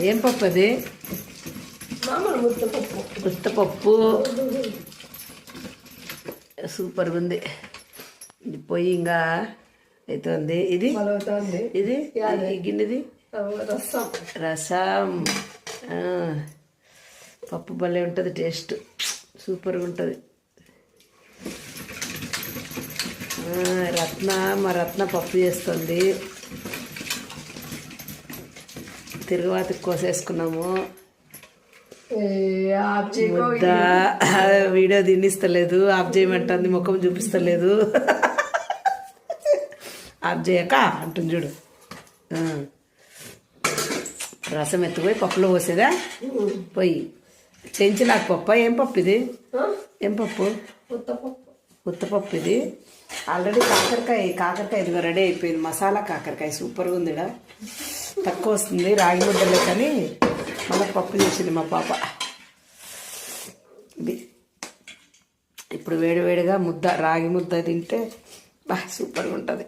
ఏం పప్పు అది? ఉత్తపప్పు సూపర్గా ఉంది. ఇది పొయ్యి ఇంకా అవుతుంది ఇది? ఇది? గిన్నెది? రసం. రసం. పప్పు భలే ఉంటుంది టేస్ట్. సూపర్గా ఉంటుంది. రత్న మా రత్న పప్పు చేస్తుంది. తిరుగుబాతికి కోసేసుకున్నాము. ముద్ద. వీడియో తినిస్తలేదు ఆఫ్ చేయమంటుంది ముఖం చూపిస్తలేదు. ఆఫ్ చేయక అంటుంది చూడు. రసం ఎత్తుపోయి పప్పులో పోసేదా? పోయి. చెంచులాకు పప్ప? ఏం పప్పు ఇది? ఏం పప్పు? ఉత్తపప్పు ఇది. ఆల్రెడీ కాకరకాయ కాకరకాయ ఇదిగో రెడీ అయిపోయింది. మసాలా కాకరకాయ. సూపర్గా ఉంది. తక్కువ వస్తుంది రాగి ముద్దలే కానీ మళ్ళీ పప్పు చేసింది మా పాప. ఇది ఇప్పుడు వేడివేడిగా ముద్ద రాగి ముద్ద తింటే బాగా సూపర్గా ఉంటుంది.